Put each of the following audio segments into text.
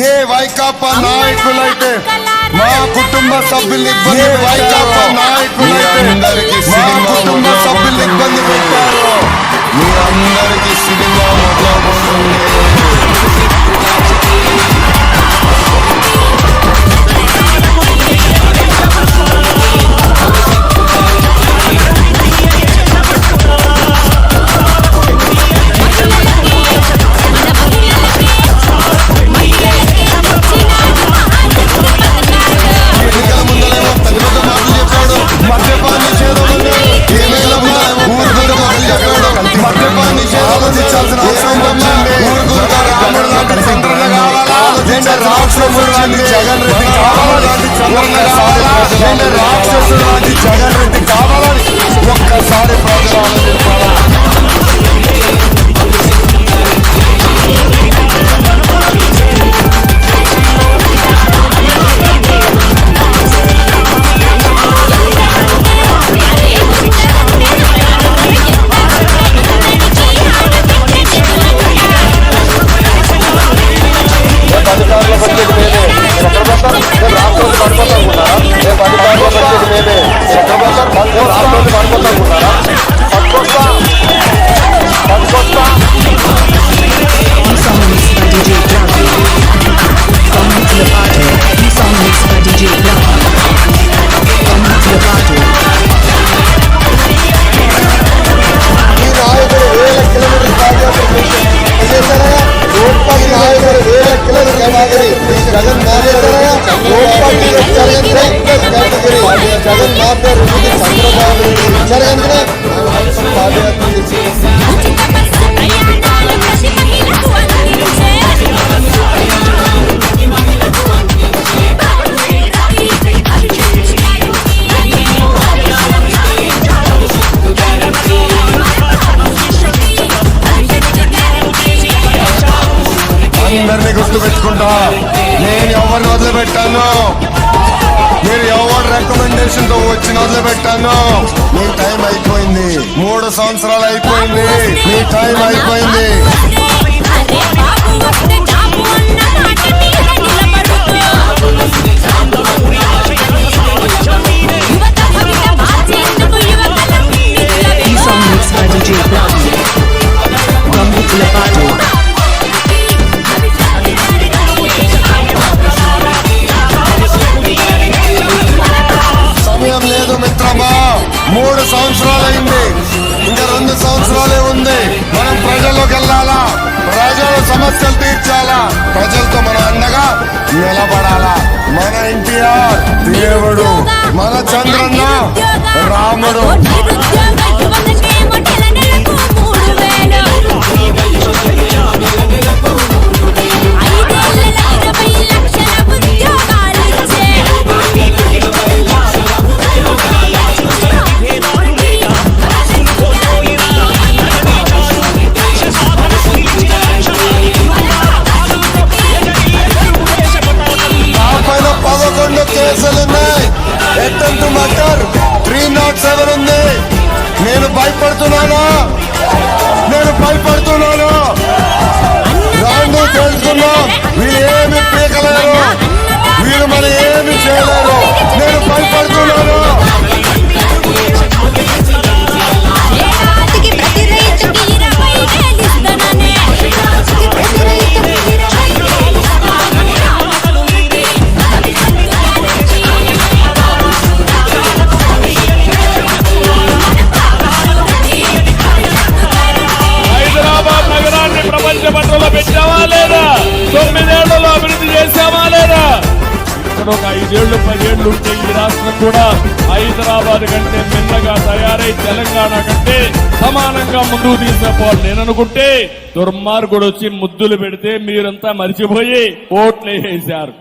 ఏ వైకాపా నాయకులైతే మా కుటుంబ సభ్యులు ఇబ్బంది వైకాపా నాయకులైతే మా కుటుంబ సభ్యులు ఇబ్బంది పెట్టారు. మీ అందరికి జగన్ జగన్ మాట్లాడు చంద్రబాబు పాదయాత్ర అందరినీ గుర్తు పెట్టుకుంటా వదిలిపెట్టాను. మీరు ఎవరు రికమెండేషన్తో వచ్చి వదిలిపెట్టాను? మీ టైం అయిపోయింది. మూడు సంవత్సరాలు అయిపోయింది. మీ టైం అయిపోయింది. This song మూడు సంవత్సరాలైంది. ఇంకా రెండు సంవత్సరాలే ఉంది. మనం ప్రజల్లోకి వెళ్ళాలా? ప్రజల సమస్యలు తీర్చాలా? ప్రజలతో మన అండగా నిలబడాలా? మన ఎన్టీఆర్ దేవుడు మన చంద్రన్న రాముడు. Attempt murder three not seven ఉంది. నేను భయపడుతున్నాను? నేను భయపడుతున్నాను? రాండు తెలుసుకున్నాం వీళ్ళు ఏమి పీకలేరు. వీళ్ళు మన ఏమి చేయలేరు. నేను భయపడుతున్నాను? ఐదేళ్ళు పదేళ్ళు ఉంటే ఈ రాష్ట్రం కూడా హైదరాబాద్ కంటే మెల్లగా తయారై తెలంగాణ కంటే సమానంగా ముందుకు తీసుకుపోవాలి. నేను అనుకుంటే దుర్మార్గుడు వచ్చి ముద్దులు పెడితే మీరంతా మర్చిపోయి ఓట్లు వేసారు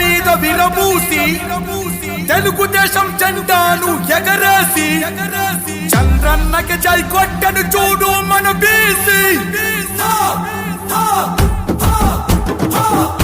మీద విరబూసి తెలుగుదేశం జెండాను ఎగరేసి చంద్రన్నకి చై కొట్టను చూడు మన బీసీ Oh!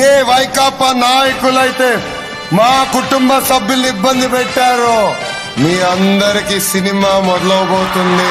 ఏ వైకాపా నాయకులైతే మా కుటుంబ సభ్యులు ఇబ్బంది పెట్టారో మీ అందరికీ సినిమా మొదలవబోతుంది.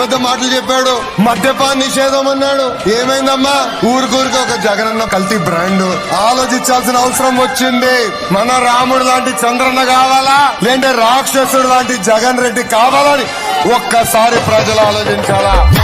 పెద్ద మాటలు చెప్పాడు. మద్యపాన నిషేధం అన్నాడు. ఏమైందమ్మా? ఊరికూరికి ఒక జగనన్న కల్తీ బ్రాండ్. ఆలోచించాల్సిన అవసరం వచ్చింది. మన రాముడు లాంటి చంద్రన్న కావాలా? లేదంటే రాక్షసుడు లాంటి జగన్ రెడ్డి కావాలని ఒక్కసారి ప్రజలు ఆలోచించాలా?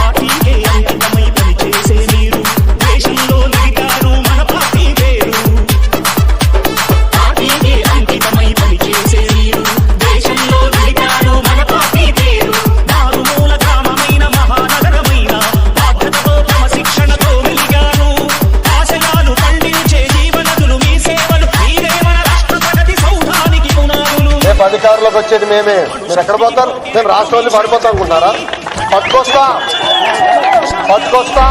అధికారంలోకి వచ్చేది మేమే. మీరు ఎక్కడ పోతారు? మేము రాష్ట్రం వదిలి పడిపోతాం అనుకుంటారా పట్టుకొస్తా. పట్టుకొస్తా.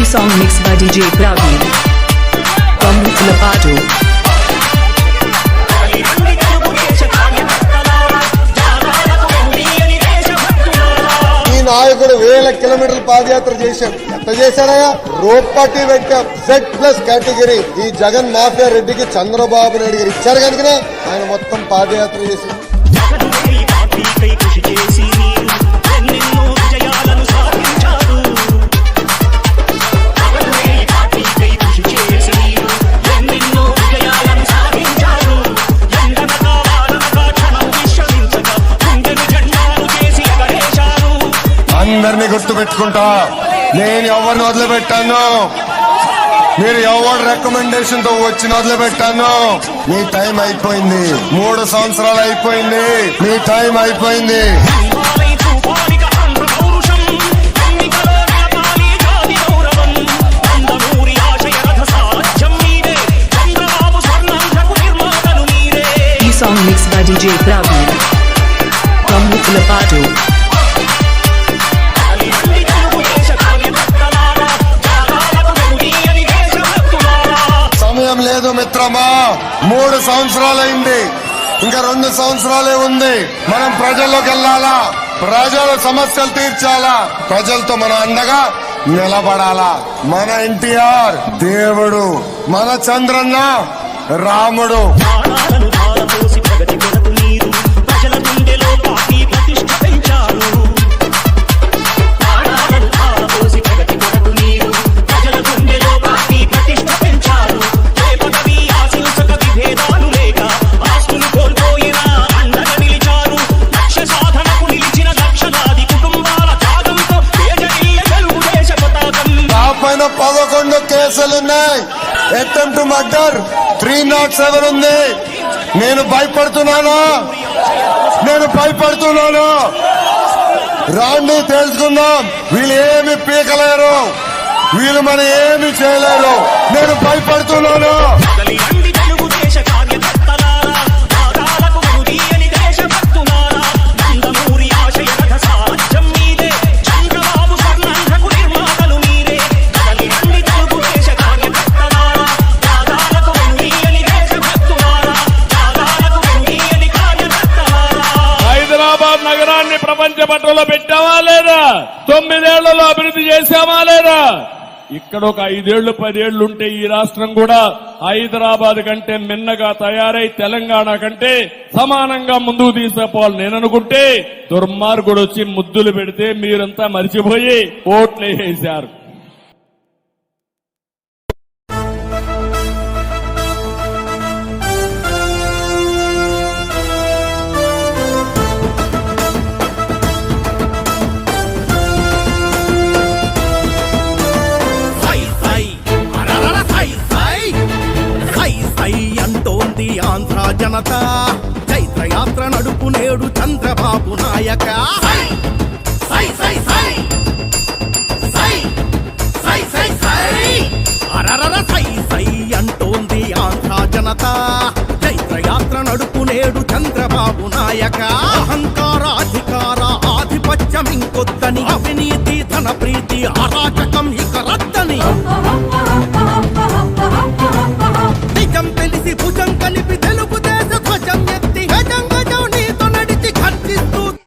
ఈ song mix by DJ Praveen Pandu నాయకుడు వేల కిలోమీటర్లు పాదయాత్ర చేశాం ఎంత చేశాడయా రోప్ పెట్టాం జెడ్ ప్లస్ కేటగిరీ. ఈ జగన్ మాఫియా రెడ్డికి చంద్రబాబు నాయుడు గారు ఇచ్చారు కనుక ఆయన మొత్తం పాదయాత్ర చేసింది అందరినీ గుర్తు పెట్టుకుంటా నేను ఎవరిని వదిలిపెట్టాను? మీరు ఎవరి రికమెండేషన్తో వచ్చిన వదిలిపెట్టాను? మీ టైం అయిపోయింది. మూడు సంవత్సరాలు అయిపోయింది. మీ టైం అయిపోయింది. ఈ చూపాలిక ఆంధ్ర పౌరుషం ఎన్నికలో నిలపాలి జాతి గౌరవం లేదు మిత్రమా. మూడు సంవత్సరాలైంది. ఇంకా రెండు సంవత్సరాలే ఉంది. మనం ప్రజల్లోకి వెళ్ళాలా? ప్రజల సమస్యలు తీర్చాలా? ప్రజలతో మన అండగా నిలబడాలా? మన ఎన్టీఆర్ దేవుడు. మన చంద్రన్న రాముడు. Attempt murder three not seven ఉంది. నేను భయపడుతున్నానా? నేను భయపడుతున్నాను? రాండి తెలుసుకుందాం. వీళ్ళు ఏమి పీకలేరు. వీళ్ళు మన ఏమి చేయలేరు. నేను భయపడుతున్నాను? ప్రపంచ పెట్టావా లేదా? తొమ్మిదేళ్ళలో అభివృద్ధి చేశామా లేదా? ఇక్కడ ఒక ఐదేళ్ళు పదేళ్ళు ఉంటే ఈ రాష్ట్రం కూడా హైదరాబాద్ కంటే మిన్నగా తయారై తెలంగాణ కంటే సమానంగా ముందుకు తీసుకుపోవాలి. నేను అనుకుంటే దుర్మార్గుడు వచ్చి ముద్దులు పెడితే మీరంతా మర్చిపోయి ఓట్లు వేశారు జనత. చైత్ర యాత్ర నడుపు నేడు చంద్రబాబు నాయక. అంటోంది ఆంధ్ర జనత. చైత్ర యాత్ర నడుపు నేడు చంద్రబాబు నాయక. అహంకార అధికార ఆధిపత్యం ఇంకొద్దని. అవినీతి ధన ప్రీతి అరాచకం ఇక రద్దని.